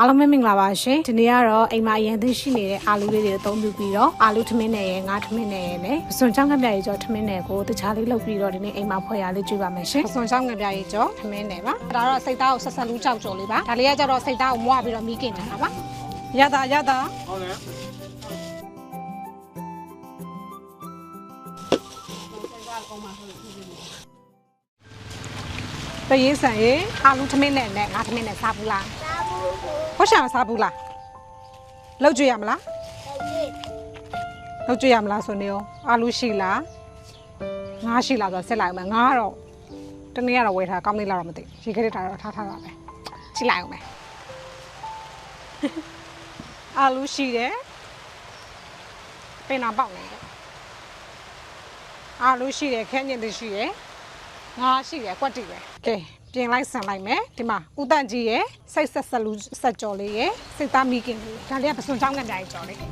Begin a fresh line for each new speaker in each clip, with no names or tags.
အားလုံးပဲမင်္ဂလာပါရှင်ဒီနေ့ကတော့အိမ်မှာအရင်သိရှိနေတဲ့အာလူလေးတွေအသုံးပြုပြီးတော့အာလူထမင်းနဲ့ရယ်ငါးထမင်းနဲ့ရယ်နဲ့ပစွန်ချောင်းငပြရေကျော်ထမင်းနဲ့ကိုတခြားလေးလုပ်ပြီးတော့ဒီနေ့အိမ်မှာဖွဲ့ရလေးကြည့်ပါမယ်ရှင်ပစွန်ချောင်းငပြရေကျော်ထမင်းနဲ့ပါဒါတော့စိတ်သားကိုဆက်ဆက်လူးကြောက်ကြော်လေးပါဒါလေးကကျတော့စိတ်သားကိုမွားပြီးတော့မီးကင်နေတာပါရတာရတာ
ဟုတ်တယ်
တရေးဆန်ရေအာလူထမင်းနဲ့နဲ့ငါးထမင်းနဲ့စားဘူးလား ဟုတ်ရှာစားဘူးလားလောက်ကြည့်ရမလားလောက်ကြည့်ရမလားဆိုနေရောအာလူရှိလားငါးရှိလားဆိုတော့ဆက်လိုက်အောင်မယ်ငါးကတော့တနေ့ကတော့ဝယ်ထားကောင်းလေးလားတော့မသိရေခဲလေးထားတော့ထားထားတာပဲကြည့်လိုက်အောင်မယ်အာလူရှိတယ်ပင်နာပေါက်နေတယ်အာလူရှိတယ်ခဲညင်တရှိတယ်ငါရှိတယ်ကွက်တီပဲကဲ ပြင်လိုက်ဆန်လိုက်မယ်ဒီမှာဥတန့်ကြီးရယ်စိတ်ဆက်ဆက်လူဆက်ကြော်လေးရယ်စိတ်သားမီးကင်လေးဒါလေးကပစွန်ချောင်းကန်ပြားကြီးကြော်လေးကဲ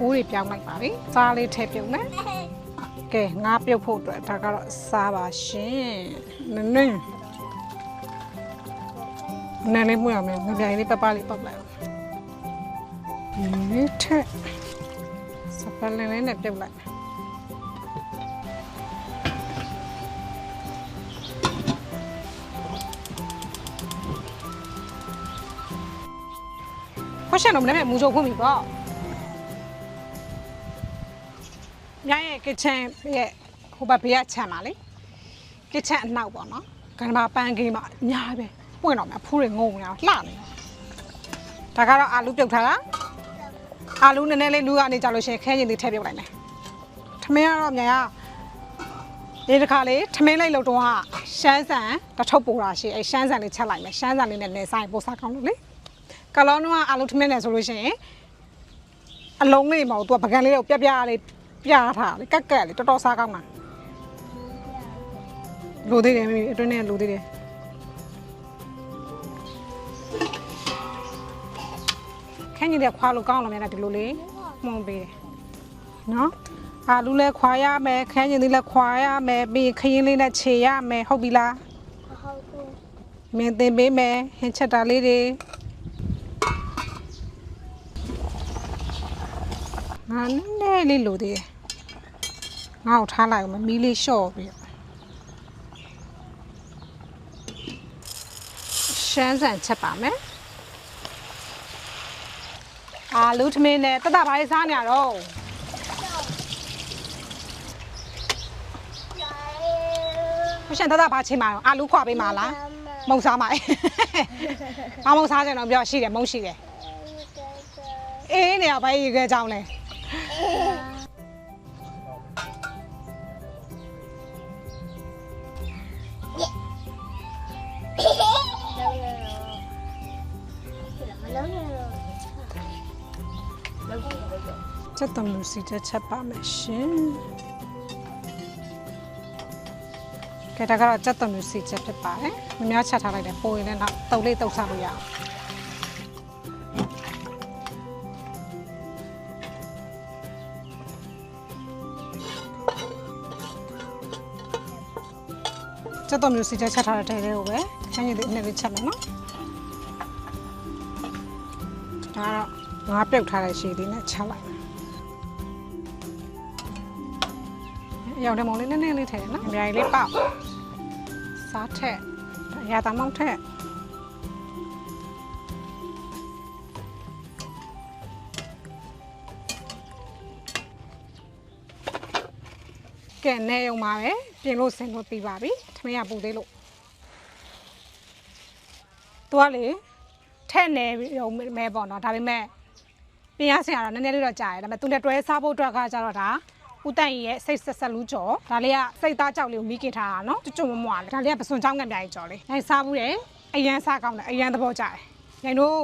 အိုးတွေပြောင်းလိုက်ပါပြီစားလေးထည့်ပြုတ်မယ်ကဲငါပြုတ်ဖို့အတွက်ဒါကတော့စားပါရှင်နင်းနင်းနည်းလေးမှုရမယ်ငပြိုင်လေးပပလေးပောက်လိုက်ဒီထက်စပယ်လင်းလေးနဲ့ပြုတ်လိုက် ရှင်တော့မနေ့ကမူကြုံဖွင့်ပြီပေါ့ညရဲ့ kitchen ရဲ့ဟိုဘက်ဘေးကခြံပါလေ kitchen အနောက်ပေါ့နော်ကနမပန်းကင်းပါအများပဲပွင့်တော့မှာဖူးတွေငုံနေအောင်လှနေဒါကတော့အာလူပြုတ်ထားတာအာလူနည်းနည်းလေးလူကနေကြလို့ရှိရင်ခဲရင်လေးထည့်ပြုတ်လိုက်မယ်ထမင်းကတော့မြန်ရဒီတစ်ခါလေးထမင်းလိုက်လို့တော့ရှမ်းဆန်တစ်ထုပ်ပိုတာရှိအဲရှမ်းဆန်လေးချက်လိုက်မယ်ရှမ်းဆန်လေးနဲ့နေဆိုင်ပို့စားကောင်းလို့လေ ကလောတော့အာလူထမင်းနဲ့ဆိုလို့ရှိရင်အလုံးလေးမဟုတ်သူကပကံလေးကိုပြက်ပြလေးပြထားလေကက်ကက်လေးတော်တော်စားကောင်းတာလိုသေးတယ်မိမိအတွင်းနဲ့လိုသေးတယ်ခန်းကြီးတဲ့ခွာလို့ကောင်းလို့မြန်တာဒီလိုလေးမှုန်ပေးတယ်နော်အာလူလည်းခွာရမယ်ခန်းကြီးလေးလည်းခွာရမယ်ပြီးခရင်လေးနဲ့ခြေရမယ်ဟုတ်ပြီလားမင်းသင်ပေးမယ်ဟင်းချက်တာလေးတွေ ငါနည်းနည်းလေးလိုသေးတယ်ငါ့ကိုထားလိုက်အောင်မီးလေးလျှော့ပြီးတော့ရှမ်းဆန်ချက်ပါမယ်အာလူထမင်းနဲ့တတဘာလေးစားနေရတော့မရှင်တတဘာချိန်မှာတော့အာလူခွာပေးမှာလားမုံစားမှာဘာမုံစားကြတော့ပြောရှိတယ်မုံရှိတယ်အေးနေရဘာရေခဲကြောင်းလဲ ချက်တမှုစီချက်ချက်ပါမယ်ရှင်ကဲဒါကတော့ချက်တမှုစီချက်ဖြစ်ပါတယ်မများချက်ထားလိုက်တယ်ပိုရင်လည်းတော့တုပ်လေးတုပ်စားလို့ရအောင် ချက်တော်မျိုးစီချက်ချက်ထားတဲ့ထဲလေးကိုပဲချမ်းရည်လေးအနှစ်လေးချက်မယ်နော်ဒါကတော့ငါပြုတ်ထားတဲ့ရှည်လေးနဲ့ချက်လိုက်မယ်ရောင်တယ်မောင်လေးနည်းနည်းလေးထည့်နော်အများကြီးလေးပေါက်စားထက်ရတာမောင်ထက်ကဲနေရုံပါပဲပြင်လို့ဆင်လို့ပြီးပါပြီထ မင်းရပူသေးလို့သူကလေထက်နေရုံမဲပေါ့နော်ဒါပေမဲ့ပြင်ရဆင်ရတော့နည်းနည်းလေးတော့ကြာတယ်ဒါပေမဲ့သူနဲ့တွဲစားဖို့အတွက်ကကြတော့ဒါဦးတန့်ကြီးရဲ့စိတ်ဆက်ဆက်လူကြော်ဒါလေးကစိတ်သားကြောက်လေးကိုမိခင်ထားတာနော်ကျွတ်မမွားလေဒါလေးကပစွန်ချောင်းငံပြားကြီးကြော်လေးအဲစားဘူးတယ်အရန်စားကောင်းတယ်အရန်သဘောကျတယ်ညတို့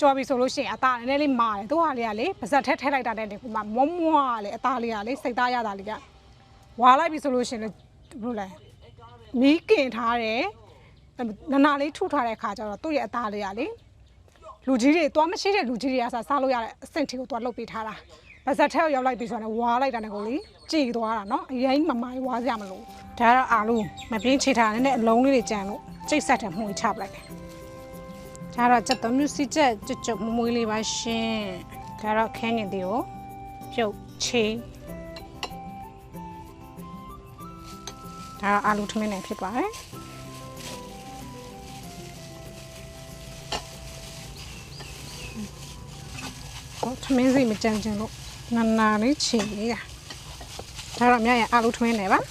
ကြော်ပြီဆိုလို့ရှိရင်အသားနည်းနည်းလေးမာတယ်သူကလေးကလေပါဇက်ထဲထဲလိုက်တာတဲ့ဒီမှာမွမွားလေအသားလေးကလေစိတ်သားရတာလေးကဝါလိုက်ပြီဆိုလို့ရှိရင်လေ ဘယ်လိုလဲမိခင်ထားတယ်နနာလေးထုထားတဲ့ခါကျတော့သူ့ရဲ့အသားလေးကလေလူကြီးတွေသွားမရှိတဲ့လူကြီးတွေကစားစားလို့ရတဲ့အဆင့်ထိကိုသွားလှုပ်ပေးထားတာပါဇက်ထဲကိုရောက်လိုက်ပြီဆိုတော့ဝါလိုက်တာနဲ့ကိုလေကြည်သွားတာနော်အရင်မမိုင်းဝါစရာမလိုဒါကတော့အာလူမပြင်းချေထားတဲ့နဲ့အလုံးလေးတွေကြံလို့ကျိတ်ဆက်တယ်မှုချပလိုက်တယ်ဒါတော့ချက်တော်မျိုးစီချက်ကြွကြွမမွေးလေးပါရှင်ဒါတော့ခင်းနေသေးကိုပြုတ်ချေ ဒါတော့အာလူထမင်းနဲ့ဖြစ်ပါတယ်ဟောထမင်းစိတ်မကြမ်းကြမ်းလို့နာနာလေးချေလေးတာဒါတော့မြတ်ရဲ့အာလူထမင်းနဲ့ပါဒါ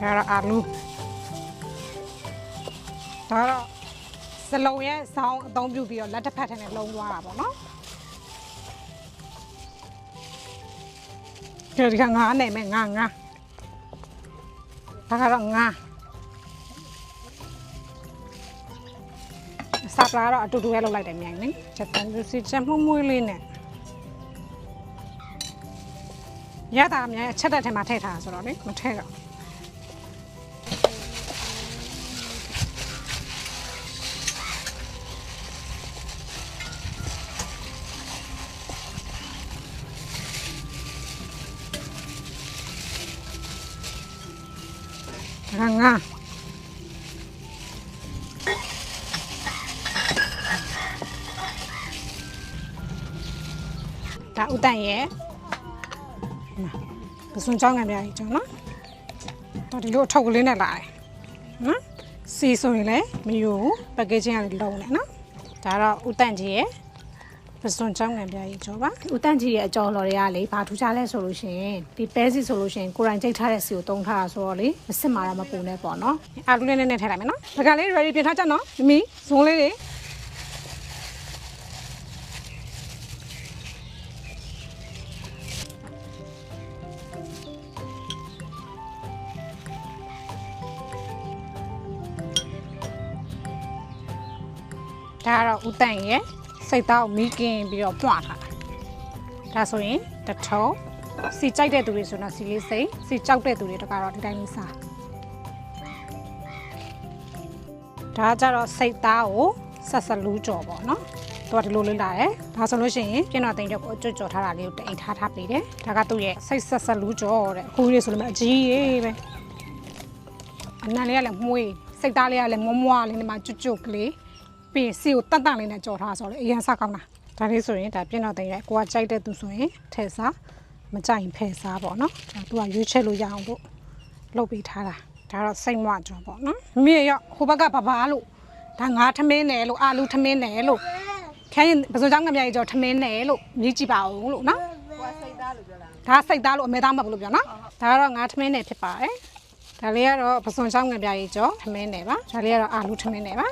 ကတော့အာလူဒါကတော့ စလုံးရဲ့ဆောင်းအသုံးပြုပြီးတော့လက်တစ်ဖက်ထဲနဲ့လုံးသွားတာပေါ့နော်ဒီကငါးနဲ့မဲ့ငါငါဒါကတော့ငါစပလာတော့အတူတူပဲလုပ်လိုက်တယ်မြိုင်နေချက်တန်သူစီချက်မှုမွေးလေးနဲ့ရတာအများချက်တဲ့ထဲမှာထည့်ထားတာဆိုတော့လေမထည့်တော့ ဒါဥတန်ရဲ့ပစွန်ချောင်းငံပြကြီးကျော်နော်တော့ဒီလိုအထုပ်ကလေးနဲ့လာတယ်နော်စီဆိုရင်လည်းမယူဘူးပက်ကේဂျင်းကလည်းလုံးတယ်နော်ဒါတော့ဥတန်ကြီးရဲ့ပစွန်ချောင်းငံပြကြီးကျော်ပါဥတန်ကြီးရဲ့အကျော်လော်တွေကလေဘာထူးခြားလဲဆိုလို့ရှိရင်ဒီပဲစီဆိုလို့ရှိရင်ကိုရိုင်းကြိတ်ထားတဲ့စီကိုတုံးထားတာဆိုတော့လေမစစ်မာတော့မပူနဲ့ပေါ့နော်အာလူလေးနဲ့နဲ့ထည့်လိုက်မယ်နော်ပကံလေး ready ပြင်ထားကြနော်မမီဇုံလေးတွေ ဒါကတော့ဥတန့်ရဲ့စိတ်သားကိုမီးကင်းပြီးတော့ပွားထားတာဒါဆိုရင်တထုံစီကြိုက်တဲ့သူတွေဆိုတော့စီလေးစိတ်စီကြောက်တဲ့သူတွေတော့ကတော့ဒီတိုင်းလေးစားဒါကကြတော့စိတ်သားကိုဆက်ဆက်လူးကြော်ပေါ့နော်သူကဒီလိုလေးလာတယ်ဒါဆိုလို့ရှိရင်ပြင်းတော်တိန်တဲ့ကိုအကျွတ်ကြော်ထားတာလေးကိုတိန်ထားထားပေးတယ်ဒါကသူ့ရဲ့စိတ်ဆက်ဆက်လူးကြော်တဲ့အခုလေးဆိုလို့မအကြီးရေးပဲအနံလေးကလည်းမှုေးစိတ်သားလေးကလည်းမွားမွားလေးနဲ့မှကျွတ်ကျွတ်ကလေး ပြီးရင်စီကိုတတ်တတ်လေးနဲ့ကြော်ထားဆိုတော့လေအရင်စားကောင်းတာဒါလေးဆိုရင်ဒါပြင်းတော့တင်ရဲကိုကကြိုက်တဲ့သူဆိုရင်ထဲစားမကြိုက်ရင်ဖယ်စားပေါ့နော်ဒါသူကရွေးချက်လို့ရအောင်လို့လုပ်ပေးထားတာဒါတော့စိတ်မွကြော်ပေါ့နော်မမေရောဟိုဘက်ကဘာဘာလို့ဒါငါထမင်းနယ်လို့အာလူထမင်းနယ်လို့ခဲရင်ပစုံချောင်းငမြကြီးကြော်ထမင်းနယ်လို့မြည်ကြည့်ပါအောင်လို့နော်
ကိုကစိတ်သားလို့ပြောတာ
ဒါစိတ်သားလို့အမဲသားမဟုတ်ဘူးလို့ပြောနော်ဒါကတော့ငါထမင်းနယ်ဖြစ်ပါတယ်ဒါလေးကတော့ပစုံချောင်းငပြကြီးကြော်ထမင်းနယ်ပါဒါလေးကတော့အာလူထမင်းနယ်ပါ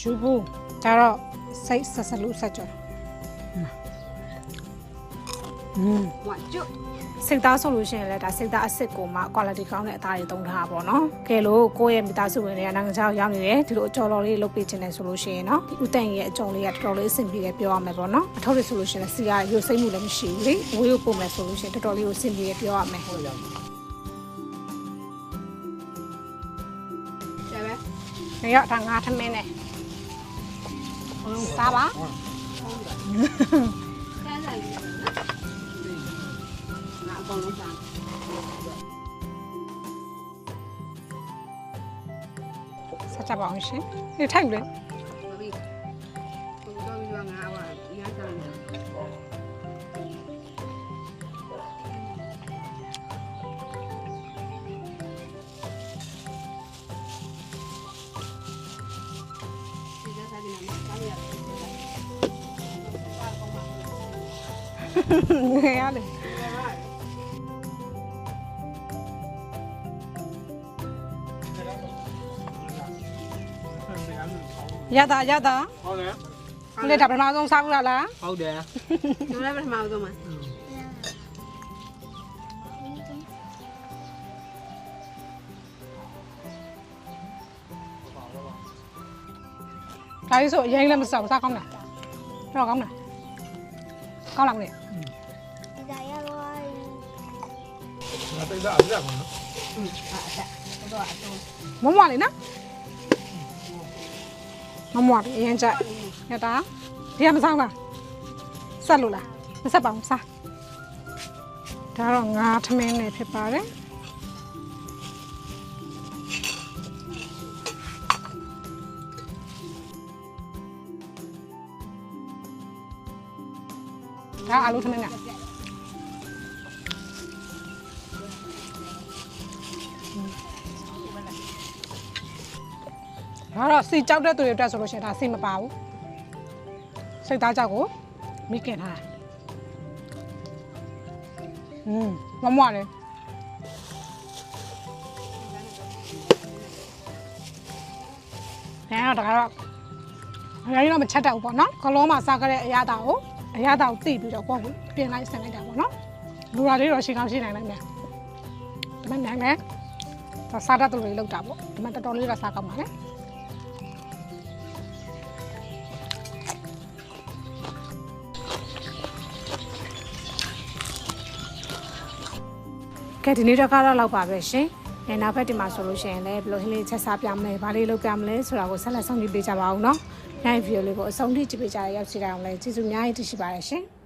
ဂျူဘူးဒါတော့စိတ်ဆက်ဆက်လို့ဆက်ကြော်อืม
ဝါကျွတ်
စိတ်သားဆိုလို့ရှိရင်လည်းဒါစိတ်သားအစ်စ်ကိုမှ quality ကောင်းတဲ့အသားတွေသုံးထားပါတော့။ကဲလို့ကိုယ့်ရဲ့မိသားစုဝင်တွေကနိုင်ငံခြားကိုရောက်နေတယ်ဒီလိုအကျော်တော်လေးလုပ်ပေးခြင်းနဲ့ဆိုလို့ရှိရင်နော်ဒီဦးတန်ရဲ့အကျော်လေးကတော်တော်လေးအဆင်ပြေတယ်ပြောရမယ်ပေါ့နော်။အထောက်တွေဆိုလို့ရှိရင်စီကရိုစိတ်မှုလည်းမရှိဘူးလေ။ဝေးကိုပုံမယ်ဆိုလို့ရှိရင်တော်တော်လေးကိုအဆင်ပြေတယ်ပြောရမယ်။ဟုတ်
ပါဘူး။ဒါပဲ။
နေရတာငါထမင်းနဲ့ စားပါ
ကျန်းစာရေးနော်ငါအကုန်လုံးစား
စားကြပါအောင်ရှင်ဒီထိုက်လေ ငယ်ရတယ်ရတာရတာ
ဟုတ်တယ်
ဘလေဒါပထမဆုံးစားဘူးလားလား
ဟုတ်တယ်
ကျွန်တော်လ ည်းပထမဆုံးမှာ
ဒါလေးဆိုအရင်လည်းမစားဘူးစားကောင်းတယ်တော့ကောင်းတယ်ကောင်းလားမလဲ
ဒီကရတော့
ငါတိတ်သားအပြတ်ပါနော်
อืมအဲ့အဲ့တော့အတော့
မမွားလေနော်မမွားလေအရင်ကြရတာဒီကမဆောင်လားဆက်လို့လားမဆက်ပါဘူးစားဒါတော့ငါထမင်းနဲ့ဖြစ်ပါတယ် ဒါအာလူထမင်းနဲ့ဒါတော့စီကြောက်တဲ့သူတွေအတွက်ဆိုလို့ရှိရင်ဒါစီမပါဘူးစိတ်သားကြောက်ကိုမိခင်ထားတာอืมမမွားလေဒါတော့ဒါကတော့အရင်တော့မချက်တတ်ဘူးပေါ့နော်ကလုံးမှာစားခဲ့တဲ့အရာတာကို အရာတာကိုသိပြီးတော့ကိုယ့်ကိုပြင်လိုက်ဆင်လိုက်တာပေါ့နော်လူရာလေးတော့ရှင်းကောင်းရှင်းနိုင်လိုက်မယ်ဒါမှနိုင်မယ်ဒါစားတတ်သူတွေလောက်တာပေါ့ဒါမှတော်တော်လေးတော့စားကောင်းပါလေကဲဒီနေ့တော့ကတော့လောက်ပါပဲရှင်။အဲနောက်ဘက်ဒီမှာဆိုလို့ရှိရင်လည်းဘယ်လိုဟင်းလေးချက်စားပြမလဲ၊ဘာလေးလုပ်ပြမလဲဆိုတာကိုဆက်လက်ဆောင်ကြည့်ပေးကြပါဦးနော်။ နိုင်ဗီဒီယိုလေးကိုအဆုံးထိကြည့်ပေးကြရရောက်စီတိုင်းအောင်လဲကျေးဇူးအများကြီးတင်ရှိပါတယ်ရှင်။